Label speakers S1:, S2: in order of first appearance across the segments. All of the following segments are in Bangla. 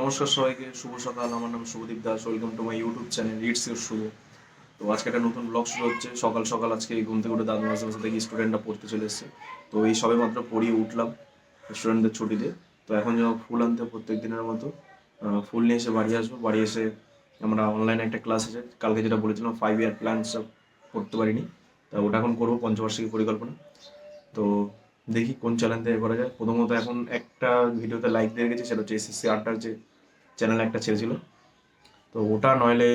S1: নমস্কার সবাইকে, শুভ সকাল। আমার নাম Shubhadeep Das. Welcome to my YouTube channel it's your Shubho তো আজকে একটা নতুন ব্লগ শুরু হচ্ছে। সকাল সকাল আজকে ঘুম থেকে উঠে দাদু মাসে মাসে দেখি স্টুডেন্টরা পড়তে চলে এসছে। তো এই সবে মাত্র পড়িয়ে উঠলাম স্টুডেন্টদের ছুটিতে। তো এখন যেন ফুল আনতে প্রত্যেক দিনের মতো। ফুল নিয়ে এসে বাড়ি আসব। বাড়ি এসে আমরা অনলাইনে একটা ক্লাস আছে। কালকে যেটা বলেছিলাম ফাইভ ইয়ার প্ল্যান সব করতে পারিনি। তা ওটা এখন করব পঞ্চবার্ষিকী পরিকল্পনা। তো দেখি কোন চ্যানেল থেকে করা যায়। প্রথমত এখন একটা ভিডিওতে লাইক দিয়ে রেখেছি, সেটা হচ্ছে এসএসসি আটটার যে চ্যানেল একটা ছেড়েছিল। তো ওটা নইলে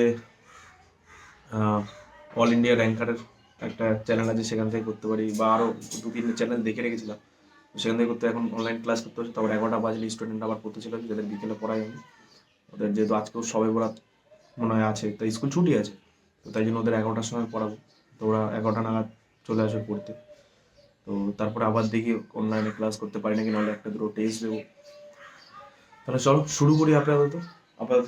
S1: অল ইন্ডিয়া র্যাঙ্কারের একটা চ্যানেল আছে, সেখান থেকে করতে পারি। বা আরও দু তিনটে চ্যানেল দেখে রেখেছিলাম। সেখান থেকে করতে এখন অনলাইন ক্লাস করতে হচ্ছে। তারপর এগারোটা বাজলে স্টুডেন্ট আবার পড়তে আসে যাদের বিকেলে পড়াই আমি ওদের যেহেতু আজকেও সবে বরাত মনে হয় আছে তো স্কুল ছুটি আছে। তো তাই জন্য ওদের এগারোটার সময় পড়াবো। তো ওরা এগারোটা নাগাদ চলে আসবে পড়তে। তো তারপরে আবার দেখি অনলাইনে ক্লাস করতে পারি নাকি, নাহলে একটা দুটো টেস্ট দেবো। তাহলে চলো, শুরু করি আপাতত আপাতত।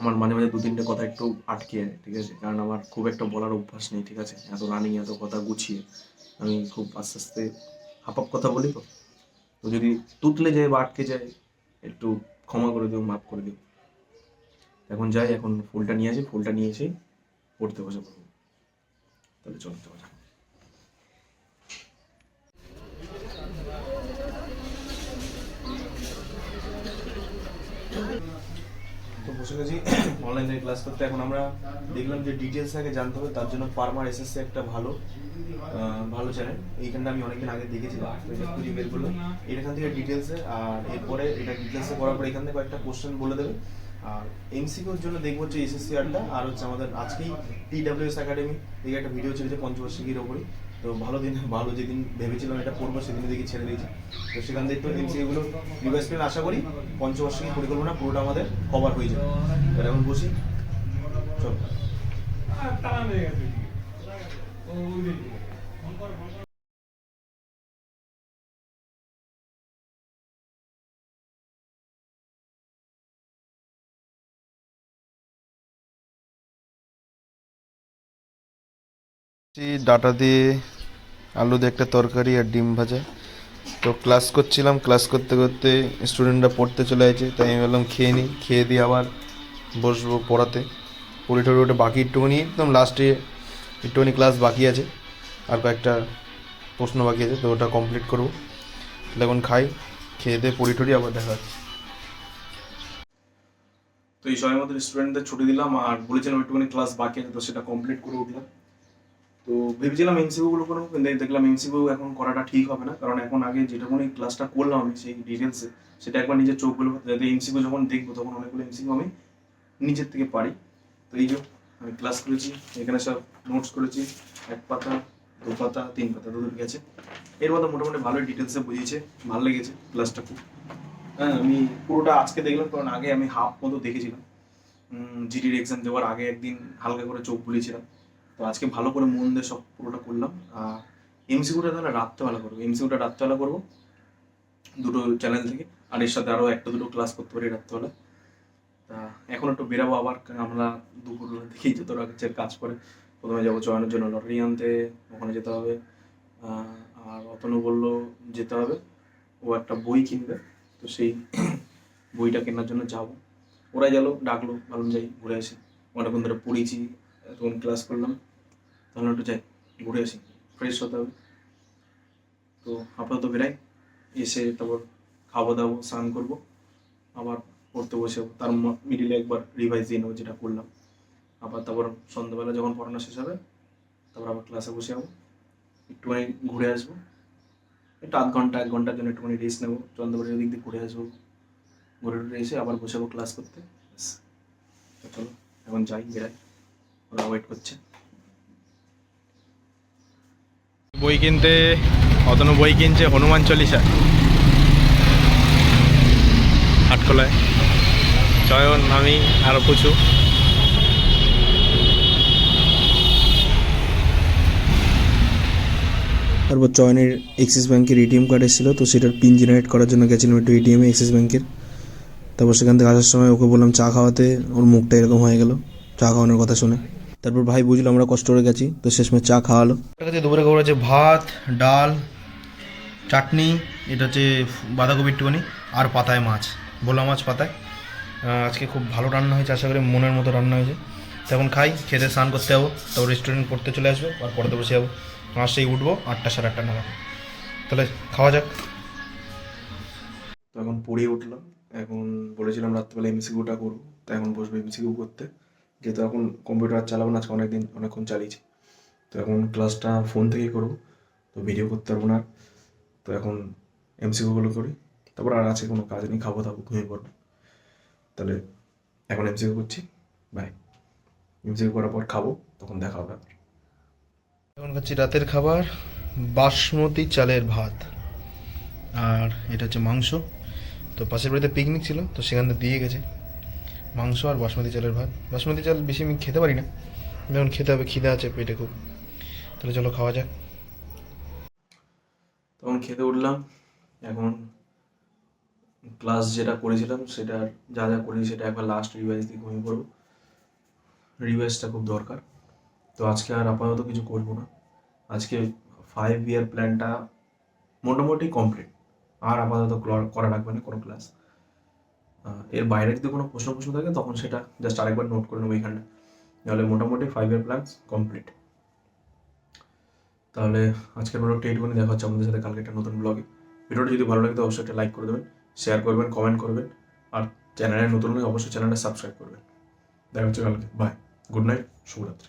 S1: আমার মাঝে মাঝে দু তিনটে কথা একটু আটকে যায়, ঠিক আছে? কারণ আমার খুব একটা বলার অভ্যাস নেই, ঠিক আছে? এত রানিং এত কথা গুছিয়ে আমি খুব আস্তে আস্তে হাপাপ কথা বলি তো। তো যদি তুতলে যায় বা আটকে যায়, একটু ক্ষমা করে দিও, মাফ করে দিও। এখন যাই, এখন ফুলটা নিয়ে আসি, ফুলটা নিয়ে এসেই পড়তে বসে পড়ব। তাহলে চলতে চলো বসে গেছি অনলাইনে ক্লাস করতে। এখন আমরা দেখলাম যে ডিটেলস আগে জানতে হবে, তার জন্য পারমার এসএসসি একটা ভালো ভালো চ্যানেল এইখানটা আমি অনেকদিন আগে দেখেছিলাম এটা বের করলাম। এখান থেকে ডিটেলসে আর এরপরে এটা ডিটেলসে করার পরে এখান থেকে কয়েকটা কোশ্চেন বলে দেবে। আর এমসিকিউর জন্য দেখব হচ্ছে এসএসসি আড্ডা আর হচ্ছে আমাদের আজকেই টিডাব্লিউএস একাডেমি থেকে একটা ভিডিও ছেড়েছে পঞ্চবার্ষিকীর ওপরই। তো ভালো দিন, ভালো যেদিন ভেবেছিলাম এটা পড়ব সেদিন দেখি ছেড়ে দিয়েছি। তো সেখান থেকে একটু এমসিকিউগুলো রিভাইজ প্ল্যান আশা করি পঞ্চবার্ষিকী পরিকল্পনা পুরোটা আমাদের কভার হয়ে যাবে। তাহলে এখন বসি। চল।
S2: ডাটা দিয়ে আলু দিয়ে একটা তরকারি আর ডিম ভাজা। তো ক্লাস করছিলাম ক্লাস করতে করতে স্টুডেন্টরা পড়তে চলে গেছে, তাই আমি বললাম খেয়ে নিই খেয়ে দিয়ে আবার বসবো পড়াতে। পড়ে টড়ে ওটা বাকি একটুখানি, একদম লাস্টে একটুখানি ক্লাস বাকি আছে, আর কয়েকটা প্রশ্ন বাকি আছে, তো ওটা কমপ্লিট করব। এখন খাই, খেয়ে দিয়ে পড়ি টড়ি আবার দেখা হচ্ছে।
S1: তো এই সময় মধ্যে স্টুডেন্টদের ছুটি দিলাম, আর বলেছিলাম একটুখানি ক্লাস বাকি আছে, তো সেটা কমপ্লিট করে উঠলাম। তো ভেবেছিলাম এমসিকিউ গুলো করব কিন্তু দেখলাম এমসিকিউ এখন করাটা ঠিক হবে না। কারণ এখন আগে যেটুকুনি ক্লাসটা করলাম আমি সেই ডিটেলসে সেটা একবার নিজের চোখগুলো যাতে এমসিকিউ যখন দেখব তখন অনেকগুলো এমসিকিউ আমি নিজের থেকে পারি। তো এই যে আমি ক্লাস করেছি, এখানে সব নোটস করেছি, এক পাতা, দু পাতা, তিন পাতা দুটো গেছে। এর মধ্যে মোটামুটি ভালোই ডিটেলসে বুঝিয়েছে, ভালো লেগেছে ক্লাসটা খুব। হ্যাঁ আমি পুরোটা আজকে দেখলাম, কারণ আগে আমি হাফ মতো দেখেছিলাম। জিডির এক্সাম দেওয়ার আগে একদিন হালকা করে চোখ বুলিয়েছিলাম। তো আজকে ভালো করে মন দিয়ে সব পুরোটা করলাম। এমসিকিউটা তাহলে রাত্রেবেলা করব। এমসিকিউটা রাত্রেবেলা করব। দুটো চ্যানেল থেকে। আর এর সাথে আরও একটা দুটো ক্লাস করতে পারি রাত্রেবেলা। তা এখন একটু বেরাবো আবার। আমরা দুপুর দেখেই যত রাজ্যের কাজ করে, প্রথমে যাব চয়নের জন্য লটারি আনতে, ওখানে যেতে হবে। আর অতনু বলল যেতে হবে। ও একটা বই কিনবে। তো সেই বইটা কেনার জন্য যাব। ওরা গেল, ডাকলো ভাবলাম যাই, ঘুরে আসি। অনেকক্ষণ ধরে পড়েছি। এতক্ষণ ক্লাস করলাম, তাহলে একটু যাই, ঘুরে আসি ফ্রেশ হতে হবে। তো আপাতত বেরাই এসে তারপর খাওয়া দাওয়া স্নান করব, আবার পড়তে বসে তার মিডিলে একবার রিভাইজ দিয়ে নেব যেটা করলাম। আবার তারপর সন্ধ্যাবেলা যখন পড়ানো শেষ হবে, তারপর আবার ক্লাসে বসে যাব। একটুখানি ঘুরে আসব। একটু আধ ঘণ্টা, এক ঘণ্টার জন্য একটুখানি রেস্ট নেব। চন্দ্রবাড়ির দিক দিয়ে ঘুরে আসব। ঘুরে টুরে এসে আবার বসে যাব ক্লাস করতে। চলো, এখন যাই বেরাই ওরা ওয়েট করছে।
S2: বই কিনতে অতনু বই কিনছে হনুমান চল্লিশা। হাটখোলায়। চয়ন আমি আরও কিছু
S3: তারপর চয়নের এক্সিস ব্যাংকের এটিএম কার্ড এসেছিল তো সেটার পিন জেনারেট করার জন্য গেছিলাম একটু এটিএমে এক্সিস ব্যাংকের তারপর সেখান থেকে আসার সময় ওকে বললাম চা খাওয়াতে ওর মুখটা এরকম হয়ে গেল। চা খাওয়ানোর কথা শুনে। তারপর ভাই বুঝলো আমরা কষ্ট করে গেছি তো শেষমেশ চা খাওয়ালো
S2: দুপুরে খাবার আছে ভাত ডাল চাটনি এটা হচ্ছে বাঁধাকপি একটুখানি আর পাতায় মাছ ভোলা মাছ পাতায়। আজকে খুব ভালো রান্না হয়েছে আশা করি মনের মতো রান্না হয়েছে। তখন খাই খেতে স্নান করতে যাব তারপর রেস্টুরেন্ট পড়তে চলে আসব আর পড়তে বসে যাব। সেই উঠবো আটটা সাড়ে আটটা নাগাদ। তাহলে খাওয়া যাক।
S1: তো এখন পড়িয়ে উঠলাম এখন বলেছিলাম রাত্রিবেলা এমসিকিউটা করব তো এখন বসবো এমসিকিউ করতে। যেহেতু এখন কম্পিউটার চালাবো না, আজকে অনেকদিন অনেকক্ষণ চালিয়েছি। তো এখন ক্লাসটা ফোন থেকেই করব, তো ভিডিও করতে পারব না। তো এখন এমসিকিউগুলো করি, তারপর আর আছে কোনো কাজ নেই, খাব দাবো, ঘুমিয়ে পড়ব। তাহলে এখন এমসিকিউ করছি বাই এমসিকিউ করার পর খাব, তখন দেখা হবে
S2: এখন খাচ্ছি রাতের খাবার, বাসমতি চালের ভাত। আর এটা হচ্ছে মাংস। তো পাশের বাড়িতে পিকনিক ছিল, তো সেখান দিয়ে গেছে। মাংস আর বাসমতি চালের ভাত। বাসমতি চাল বেশি আমি খেতে পারি না। যেমন খেতে হবে খিদে আছে, পেটে খুব। তাহলে চলো খাওয়া যাক।
S1: তখন খেতে উঠলাম। এখন ক্লাস যেটা করেছিলাম, সেটা যা যা করেছি সেটা একবার লাস্ট রিভাইজ দিয়ে ঘুমিয়ে পড়ব। রিভাইজটা খুব দরকার। তো আজকে আর আপাতত কিছু করব না। আজকে ফাইভ ইয়ার প্ল্যানটা মোটামুটি কমপ্লিট আর আপাতত করা লাগবে না কোনো ক্লাস এর বাইরে যদি কোনো প্রশ্ন প্রশ্ন থাকে, তখন সেটা জাস্ট আরেকবার নোট করে নেব এখানটা। তাহলে মোটামুটি ফাইভ ইয়ার প্ল্যান কমপ্লিট তাহলে আজকের ব্লগটা এইটুকুনি দেখা হচ্ছে আমাদের সাথে কালকে একটা নতুন ব্লগে ভিডিওটা যদি ভালো লাগে, তো অবশ্যই একটা লাইক করে দেবেন শেয়ার করবেন কমেন্ট করবেন, আর চ্যানেলে নতুন হলে অবশ্যই চ্যানেলটা সাবস্ক্রাইব করবেন। দেখা হচ্ছে কালকে। বাই গুড নাইট শুভরাত্রি।